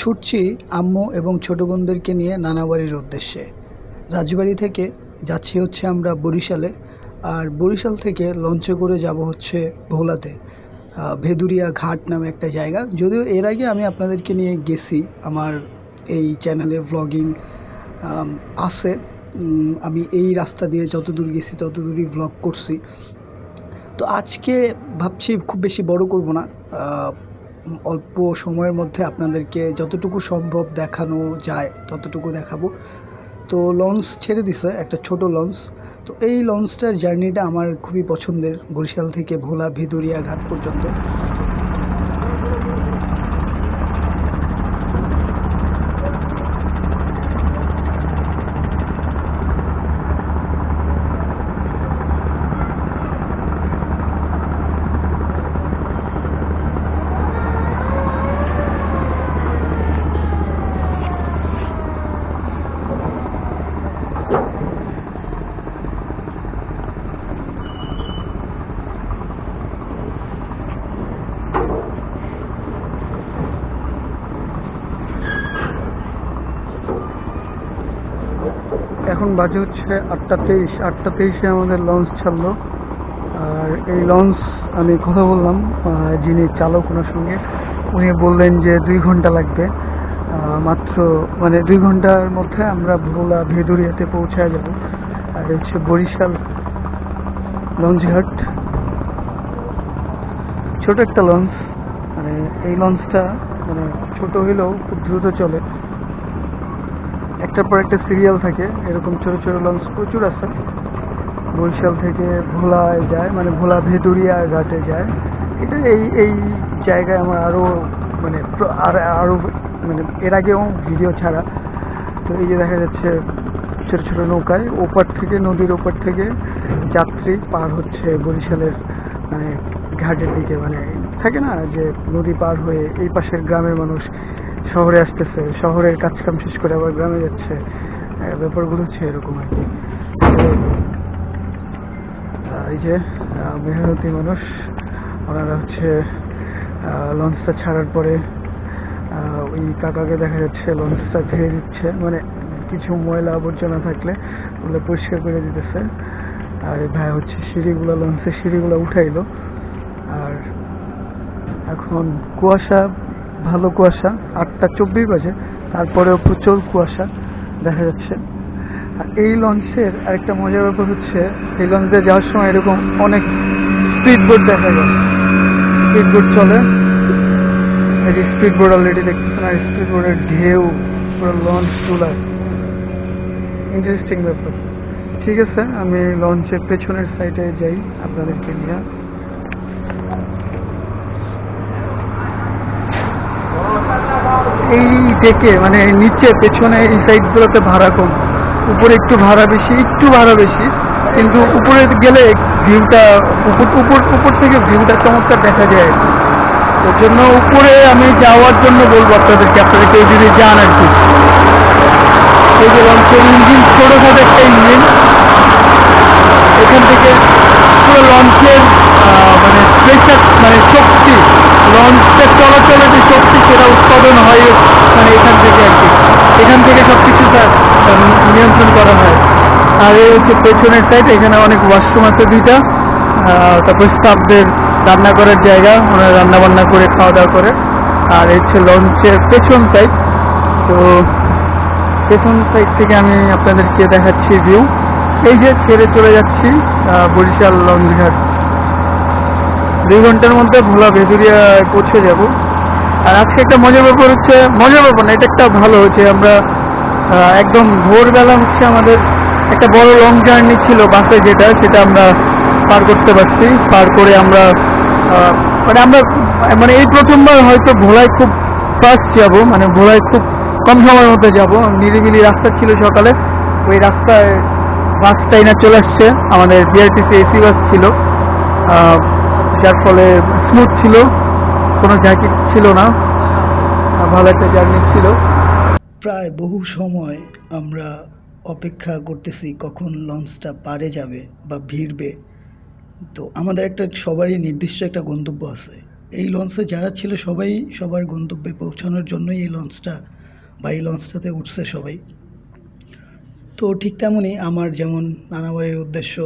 ছুটছি আম্মু এবং ছোটো বোনদেরকে নিয়ে নানা বাড়ির উদ্দেশ্যে। রাজবাড়ি থেকে যাচ্ছি হচ্ছে আমরা বরিশালে আর বরিশাল থেকে লঞ্চে করে যাব হচ্ছে ভোলাতে ভেদুরিয়া ঘাট নামে একটা জায়গা। যদিও এর আগে আমি আপনাদেরকে নিয়ে গেছি, আমার এই চ্যানেলে ভ্লগিং আছে। আমি এই রাস্তা দিয়ে যত দূর গেছি তত দূরই ভ্লগ করছি। তো আজকে ভাবছি খুব বেশি বড় করব না অল্প সময়ের মধ্যে আপনাদেরকে যতটুকু সম্ভব দেখানো যায়, ততটুকু দেখাবো। তো লঞ্চ ছেড়ে দিছে, একটা ছোট লঞ্চ তো এই লঞ্চটার জার্নিটা আমার খুবই পছন্দের, বরিশাল থেকে ভোলা ভেদুরিয়া ঘাট পর্যন্ত। এখন বাজে হচ্ছে আটটা তেইশ, আটটা তেইশে আমাদের লঞ্চ ছাড়লো। আর এই লঞ্চ আমি কথা বললাম যিনি চালক ওনার সঙ্গে, উনি বললেন যে দুই ঘণ্টা লাগবে। মাত্র মানে দুই ঘণ্টার মধ্যে আমরা ভোলা ভেদুরিয়াতে পৌঁছায় যাব। আর হচ্ছে বরিশাল লঞ্চঘাট ছোট একটা লঞ্চ মানে এই লঞ্চটা মানে ছোট হইলেও খুব দ্রুত চলে। একটার পর একটা সিরিয়াল থাকে। এরকম ছোট ছোট লঞ্চ প্রচুর আছে। বরিশাল থেকে ভোলায় যায় মানে ভোলা ভেদুরিয়া ঘাটে যায়। এটা এই এই জায়গায় আমার আরও মানে আর আরও মানে এর আগেও ভিডিও ছাড়া। তো এই যে দেখা যাচ্ছে ছোটো ছোটো নৌকায়, ওপার থেকে, নদীর ওপার থেকে যাত্রী পার হচ্ছে বরিশালের মানে ঘাটের দিকে। মানে থাকে না যে নদী পার হয়ে এই পাশের গ্রামের মানুষ শহরে আসতেছে, শহরের কাজ কাম শেষ করে আবার গ্রামে যাচ্ছে। ব্যাপারগুলো হচ্ছে এরকম আর কি। এই যে মেহনতি মানুষ, ওনারা হচ্ছে লঞ্চটা ছাড়ার পরে ওই কাকাকে দেখা যাচ্ছে লঞ্চটা ধুয়ে দিচ্ছে। মানে কিছু ময়লা আবর্জনা থাকলে ওগুলো পরিষ্কার করে দিতেছে। আর ভাই হচ্ছে সিঁড়িগুলো, লঞ্চের সিঁড়িগুলো উঠাইলো। আর এখন কুয়াশা ভালো কুয়াশা, আটটা চব্বিশ বাজে, তারপরেও প্রচুর কুয়াশা দেখা যাচ্ছে। আর এই লঞ্চের আরেকটা মজার ব্যাপার হচ্ছে, এই লঞ্চে যাওয়ার সময় এরকম অনেক স্পিড বোট দেখা যায়। স্পিড বোট চলে। এই যে স্পিড বোট অলরেডি দেখতেছেন আর স্পিড বোটের ঢেউ, পুরো লঞ্চ তোলায় ইন্টারেস্টিং ব্যাপার। ঠিক আছে, আমি লঞ্চের পেছনের সাইডে যাই, আপনাদেরকে নিয়ে। এই ডেকে মানে নিচে, পেছনে এই সাইডগুলোতে ভাড়া কম। উপরে একটু ভাড়া বেশি, একটু ভাড়া বেশি। কিন্তু উপরে গেলে ভিউটা, উপর উপর উপর থেকে ভিউটা চমৎকার দেখা যায়। ওর জন্য উপরে আমি যাওয়ার জন্য বলব আপনাদেরকে, আপনারা কেউ যদি যান আর কি। এই যে লঞ্চের ইঞ্জিন ছোটো খাটো একটা ইঞ্জিন। এখান থেকে পুরো লঞ্চের মানে প্রেশার মানে শক্তি শক্তি উৎপাদন হয় মানে এখান থেকে আর কি। এখান থেকে সব কিছু নিয়ন্ত্রণ করা হয়। আর এই হচ্ছে পেছনের সাইড এখানে অনেক ওয়াশরুম আছে দুইটা। তারপর স্টাফদের রান্না করার জায়গা, ওনারা রান্না বান্না করে খাওয়া দাওয়া করে। আর এই হচ্ছে লঞ্চের পেছন সাইড তো পেছন সাইড থেকে আমি আপনাদেরকে দেখাচ্ছি ভিউ এই যে ছেড়ে চলে যাচ্ছি বরিশাল লঞ্চঘাট। দুই ঘণ্টার মধ্যে ভোলা ভেদুরিয়ায় পৌঁছে যাব। আর আজকে একটা মজার ব্যাপার হচ্ছে, মজার ব্যাপার না, এটা একটা ভালো হচ্ছে আমরা একদম ভোরবেলা হচ্ছে আমাদের একটা বড় লং জার্নি ছিল বাসে যেটা, সেটা আমরা পার করতে পারছি। পার করে আমরা মানে আমরা মানে এই প্রথমবার হয়তো ভোলায় খুব ফার্স্ট যাব মানে ভোলায় খুব কম সময়ের মধ্যে যাব। নিরিবিলি রাস্তা ছিল সকালে। ওই রাস্তায় বাসটাই না চলে আসছে। আমাদের বিআরটিসি এসি বাস ছিল। যার ফলে স্মুথ ছিল। কোনো জ্যাকেট ছিল না। ভালো একটা জার্নি ছিল। প্রায় বহু সময় আমরা অপেক্ষা করতেছি কখন লঞ্চটা পারে যাবে বা ভিড়বে। তো আমাদের একটা সবারই নির্দিষ্ট একটা গন্তব্য আছে। এই লঞ্চে যারা ছিল সবাই সবার গন্তব্যে পৌঁছানোর জন্যই এই লঞ্চটা বা এই লঞ্চটাতে উঠছে সবাই। তো ঠিক তেমনই আমার যেমন নানাবাড়ির উদ্দেশ্য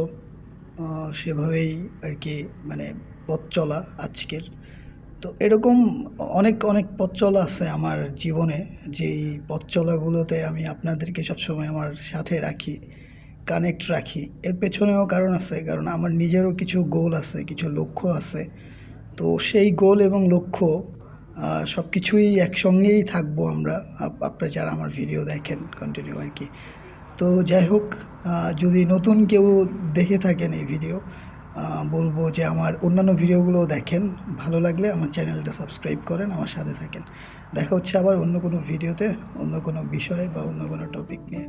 সেভাবেই আর কি মানে পথ চলা আজকের। তো এরকম অনেক অনেক পথ চলা আছে আমার জীবনে। যেই পথ চলাগুলোতে আমি আপনাদেরকে সবসময় আমার সাথে রাখি কানেক্ট রাখি। এর পেছনেও কারণ আছে, কারণ আমার নিজেরও কিছু গোল আছে, কিছু লক্ষ্য আছে। তো সেই গোল এবং লক্ষ্য সব কিছুই একসঙ্গেই থাকব আমরা, আপ- আপনারা যারা আমার ভিডিও দেখেন কন্টিনিউ আর কি। তো যাই হোক যদি নতুন কেউ দেখে থাকেন এই ভিডিও বলব যে আমার অন্যান্য ভিডিওগুলো দেখেন। ভালো লাগলে আমার চ্যানেলটা সাবস্ক্রাইব করেন, আমার সাথে থাকেন। দেখা হচ্ছে আবার অন্য কোনো ভিডিওতে, অন্য কোনো বিষয়ে বা অন্য কোনো টপিক নিয়ে।